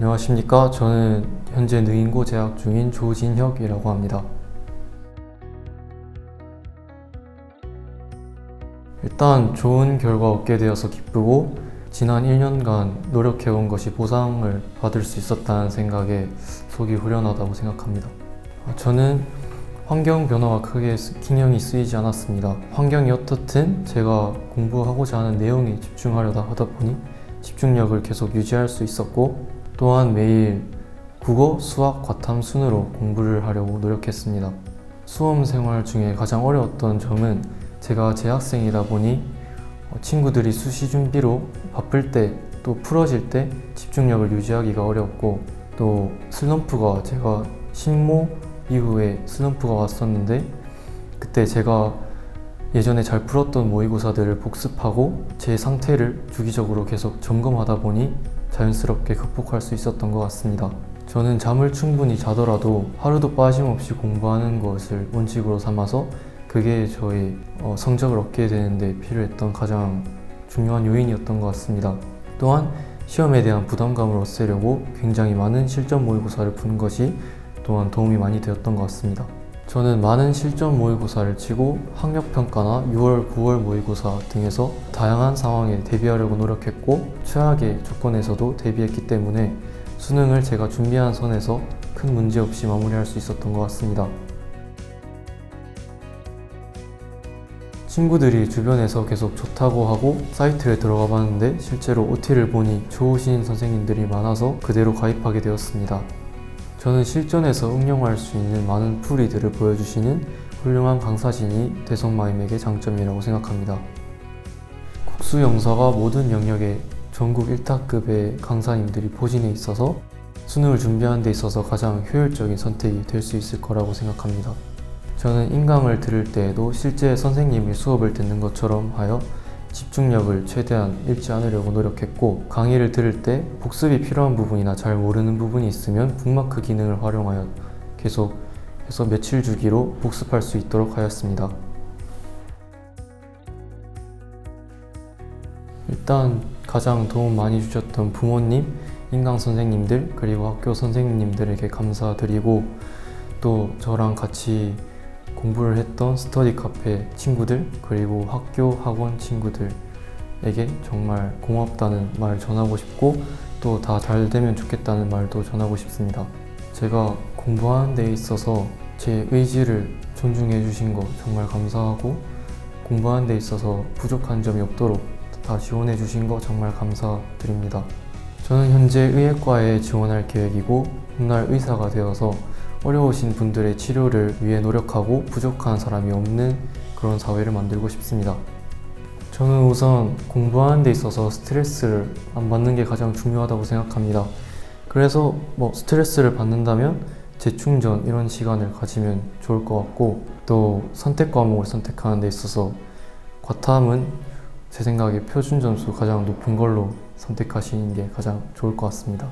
안녕하십니까. 저는 현재 느인고 재학 중인 조진혁이라고 합니다. 일단 좋은 결과 얻게 되어서 기쁘고 지난 1년간 노력해온 것이 보상을 받을 수 있었다는 생각에 속이 후련하다고 생각합니다. 저는 환경 변화가 크게 신경이 쓰이지 않았습니다. 환경이 어떻든 제가 공부하고자 하는 내용에 집중하려다 하다 보니 집중력을 계속 유지할 수 있었고 또한 매일 국어, 수학, 과탐 순으로 공부를 하려고 노력했습니다. 수험 생활 중에 가장 어려웠던 점은 제가 재학생이다 보니 어, 친구들이 수시 준비로 바쁠 때 또 풀어질 때 집중력을 유지하기가 어렵고 또 슬럼프가 제가 신모 이후에 슬럼프가 왔었는데 그때 제가 예전에 잘 풀었던 모의고사들을 복습하고 제 상태를 주기적으로 계속 점검하다 보니 자연스럽게 극복할 수 있었던 것 같습니다. 저는 잠을 충분히 자더라도 하루도 빠짐없이 공부하는 것을 원칙으로 삼아서 그게 저의 어, 성적을 얻게 되는데 필요했던 가장 중요한 요인이었던 것 같습니다. 또한 시험에 대한 부담감을 없애려고 굉장히 많은 실전 모의고사를 푸는 것이 또한 도움이 많이 되었던 것 같습니다. 저는 많은 실전 모의고사를 치고 학력평가나 6월, 9월 모의고사 등에서 다양한 상황에 대비하려고 노력했고 최악의 조건에서도 대비했기 때문에 수능을 제가 준비한 선에서 큰 문제 없이 마무리할 수 있었던 것 같습니다. 친구들이 주변에서 계속 좋다고 하고 사이트에 들어가 봤는데 실제로 OT를 보니 좋으신 선생님들이 많아서 그대로 가입하게 되었습니다. 저는 실전에서 응용할 수 있는 많은 풀이들을 보여주시는 훌륭한 강사진이 대성마임에게 장점이라고 생각합니다. 국수 영사가 모든 영역에 전국 1타급의 강사님들이 포진해 있어서 수능을 준비하는 데 있어서 가장 효율적인 선택이 될 수 있을 거라고 생각합니다. 저는 인강을 들을 때에도 실제 선생님이 수업을 듣는 것처럼 하여 집중력을 최대한 잃지 않으려고 노력했고 강의를 들을 때 복습이 필요한 부분이나 잘 모르는 부분이 있으면 북마크 기능을 활용하여 계속 해서 며칠 주기로 복습할 수 있도록 하였습니다. 일단 가장 도움 많이 주셨던 부모님, 인강 선생님들, 그리고 학교 선생님들에게 감사드리고 또 저랑 같이 공부를 했던 스터디 카페 친구들 그리고 학교 학원 친구들에게 정말 고맙다는 말 전하고 싶고 또 다 잘 되면 좋겠다는 말도 전하고 싶습니다. 제가 공부하는 데 있어서 제 의지를 존중해 주신 거 정말 감사하고 공부하는 데 있어서 부족한 점이 없도록 다 지원해 주신 거 정말 감사드립니다. 저는 현재 의예과에 지원할 계획이고 훗날 의사가 되어서 어려우신 분들의 치료를 위해 노력하고 부족한 사람이 없는 그런 사회를 만들고 싶습니다. 저는 우선 공부하는 데 있어서 스트레스를 안 받는 게 가장 중요하다고 생각합니다. 그래서 뭐 스트레스를 받는다면 재충전 이런 시간을 가지면 좋을 것 같고 또 선택 과목을 선택하는 데 있어서 과탐은 제 생각에 표준 점수 가장 높은 걸로 선택하시는 게 가장 좋을 것 같습니다.